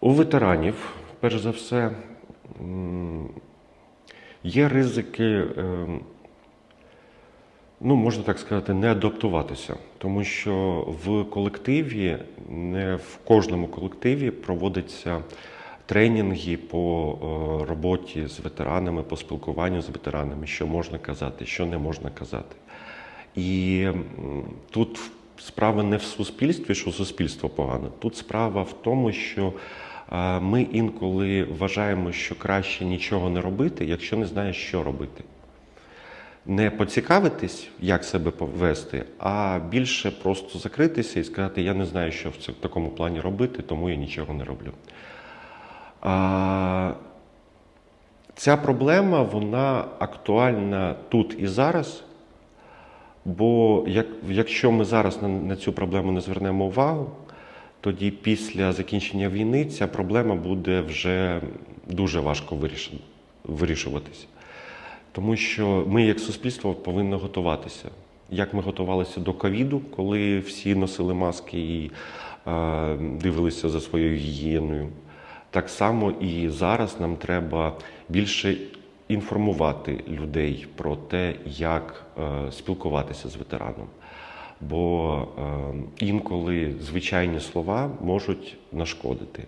У ветеранів, перш за все, є ризики, ем, ну, можна так сказати, не адаптуватися, тому що в колективі, не в кожному колективі проводяться тренінги по е, роботі з ветеранами, по спілкуванню з ветеранами, що можна казати, що не можна казати. І тут справа не в суспільстві, що суспільство погане. Тут справа в тому, що е, ми інколи вважаємо, що краще нічого не робити, якщо не знаєш, що робити. Не поцікавитись, як себе повести, а більше просто закритися і сказати, я не знаю, що в такому плані робити, тому я нічого не роблю. А, ця проблема вона актуальна тут і зараз. Бо як, якщо ми зараз на, на цю проблему не звернемо увагу, тоді після закінчення війни ця проблема буде вже дуже важко виріш, вирішуватися. Тому що ми, як суспільство, повинні готуватися. Як ми готувалися до ковіду, коли всі носили маски і е, дивилися за своєю гігієною. Так само і зараз нам треба більше інформувати людей про те, як е, спілкуватися з ветераном. Бо е, інколи звичайні слова можуть нашкодити.